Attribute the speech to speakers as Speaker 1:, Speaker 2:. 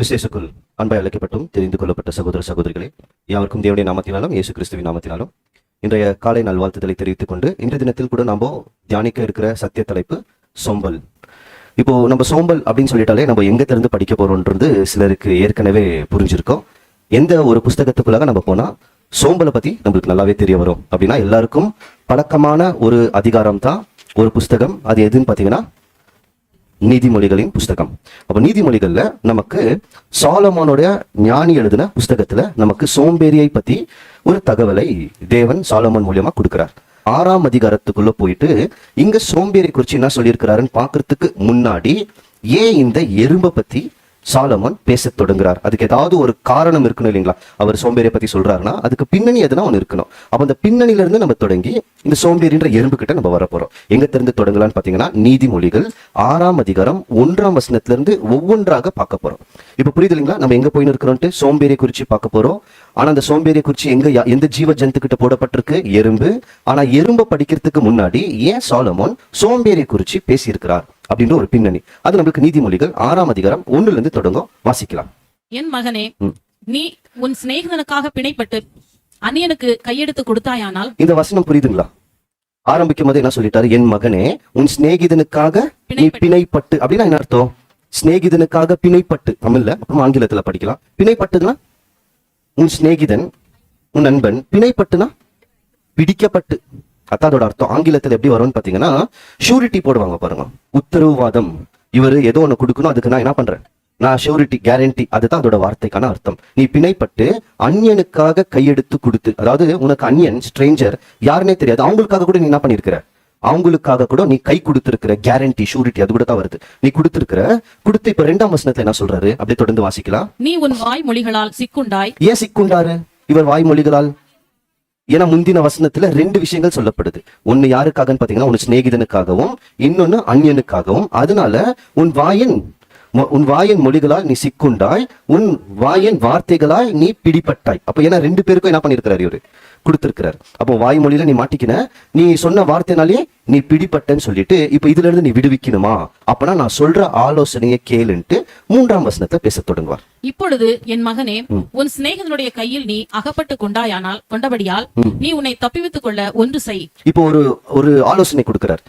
Speaker 1: விசேஷக்குள் அன்பாய் அழைக்கப்பட்டும் தெரிந்து கொள்ளப்பட்ட சகோதர சகோதரிகளே யாருக்கும் தேவனுடைய நாமத்தினாலும் இயேசு கிறிஸ்துவின் நாமத்தினாலும் இன்றைய காலை நல்வாழ்த்துதலை தெரிவித்துக் கொண்டு இன்றைய தினத்தில் கூட நாம தியானிக்க இருக்கிற சத்திய தலைப்பு சோம்பல். இப்போ நம்ம சோம்பல் அப்படின்னு சொல்லிட்டாலே நம்ம எங்க திறந்து படிக்க போறோம்ன்றது சிலருக்கு ஏற்கனவே புரிஞ்சிருக்கோம். எந்த ஒரு புஸ்தகத்துக்குள்ளாக நம்ம போனா சோம்பலை பத்தி நம்மளுக்கு நல்லாவே தெரிய வரும். அப்படின்னா எல்லாருக்கும் பழக்கமான ஒரு அதிகாரம் தான் ஒரு புஸ்தகம். அது எதுன்னு பாத்தீங்கன்னா நீதிமொழிகளின் புஸ்தகம். அப்போ நீதிமொழிகள்ல நமக்கு சாலமானுடைய ஞானி எழுதின புஸ்தகத்துல நமக்கு சோம்பேறியை பத்தி ஒரு தகவலை தேவன் சாலமான் மூலியமா கொடுக்குறார். ஆறாம் அதிகாரத்துக்குள்ள போயிட்டு இங்க சோம்பேறி குறித்து என்ன சொல்லியிருக்கிறாருன்னு பாக்குறதுக்கு முன்னாடி ஏன் இந்த எறும்பை பத்தி சாலமோன் பேசத் தொடங்குறார். அதுக்கு ஏதாவது ஒரு காரணம் இருக்கணும் இல்லைங்களா? அவர் சோம்பேறியை பத்தி சொல்றாருன்னா அதுக்கு பின்னணி எதுனா ஒன்று இருக்கணும். அப்ப அந்த பின்னணியில இருந்து நம்ம தொடங்கி இந்த சோம்பேறின்ற எறும்பு கிட்ட நம்ம வரப்போறோம் எங்க தெரிந்து தொடங்கலாம்னு பாத்தீங்கன்னா நீதிமொழிகள் ஆறாம் அதிகாரம் ஒன்றாம் வசனத்துல இருந்து ஒவ்வொன்றாக பார்க்க போறோம். இப்ப புரியுது இல்லைங்களா? நம்ம எங்க போயின்னு இருக்கிறோம்ட்டு சோம்பேறியை குறிச்சு பார்க்க போறோம். ஆனா அந்த சோம்பேறியை குறிச்சு எங்க யா- எந்த ஜீவ ஜந்துக்கிட்ட போடப்பட்டிருக்கு? எறும்பு. ஆனா எறும்பை படிக்கிறதுக்கு முன்னாடி ஏன் சாலமோன் சோம்பேறியை குறிச்சு பேசியிருக்கிறார்? அப்படின்ற ஒரு பின்னணி. அது நம்மளுக்கு நீதிமொழிகள் ஆறாம் அதிகாரம் ஒண்ணுல இருந்து தொடங்கும். வாசிக்கலாம்.
Speaker 2: என் மகனே. நீ உன் சிநேகிதனுக்காக பிணைப்பட்டு அந்நியனுக்கு கையெடுத்து கொடுத்தாயானால்?
Speaker 1: இந்த வசனம் புரியுதுங்களா? ஆரம்பிக்கும் போது என்ன சொல்லிட்டாரு? என் மகனே உன் சிநேகிதனுக்காக நீ
Speaker 2: பிணைப்பட்டு.
Speaker 1: பிணைப்பட்டு. அப்படின்னா என்ன அர்த்தம்? சிநேகிதனுக்காக பிணைப்பட்டு. தமிழ்ல அப்புறம் ஆங்கிலத்துல படிக்கலாம். பிணைப்பட்டுனா? உன் சிநேகிதன் உன் நண்பன் பிணைப்பட்டுனா? பிடிக்கப்பட்டு. அதான் அதோட அர்த்தம் ஆங்கிலத்துல எப்படி வரும்னு பாத்தீங்கன்னா ஷூரிட்டி போடுவாங்க பாருங்க. உத்தரவுவாதம். இவர் ஏதோ ஒண்ணு கொடுக்கணும் அதுக்கு நான் என்ன பண்றேன்? நான் ஷூரிட்டி கேரண்டி அதுதான் அதோட வார்த்தைக்கான அர்த்தம். நீ பிணைப்பட்டு அந்நியனுக்காக கையெடுத்து கொடுத்து அதாவது உனக்கு அந்நியன் ஸ்ட்ரேஞ்சர் யாருன்னே தெரியாது. அவங்களுக்காக கூட நீ என்ன பண்ணிருக்கிற? அவங்களுக்காக கூட நீ கை கொடுத்திருக்கிற கேரண்டி ஷூரிட்டி அது கூட தான் வருது. நீ கொடுத்திருக்கிற கொடுத்து இப்ப ரெண்டாம் வசனத்துல என்ன சொல்றாரு? அப்படியே தொடர்ந்து வாசிக்கலாம்.
Speaker 2: நீ உன் வாய் மொழிகளால் சிக்குண்டாய்.
Speaker 1: ஏன் சிக்குண்டாரு? இவர் வாய்மொழிகளால். ஏன்னா முந்தின வசனத்துல ரெண்டு விஷயங்கள் சொல்லப்படுது. ஒன்னு யாருக்காகன்னு பாத்தீங்கன்னா ஒன்னு சிநேகிதனுக்காகவும் இன்னொன்னு அந்யனுக்காகவும் அதனால உன் வாயின் உன் வாயின் மொழிகளால் நீ சிக்குண்டாய் உன் வாயின் வார்த்தைகளாய் நீ பிடிபட்டாய். அப்ப ஏன்னா ரெண்டு பேருக்கும் என்ன பண்ணிருக்கிறாரு இவரு? கொடுத்திருக்கிறார். அப்போ வாய்மொழியில நீ மாட்டிக்கின நீ சொன்ன வார்த்தைனாலே நீ பிடிபட்டன்னு சொல்லிட்டு இப்ப இதுல இருந்து நீ விடுவிக்கணுமா? அப்பனா நான் சொல்ற ஆலோசனையை கேளுன்ட்டு மூன்றாம் வசனத்தை பேச தொடங்குவார்.
Speaker 2: இப்பொழுது என் மகனே உன் சிநேகிதனுடைய கையில் நீ அகப்பட்டு கொண்டாயானால் கொண்டபடியால் நீ உன்னை தப்பிவித்துக் கொள்ள ஒன்று செய்.
Speaker 1: இப்போ ஒரு ஒரு ஆலோசனை கொடுக்கிறார்.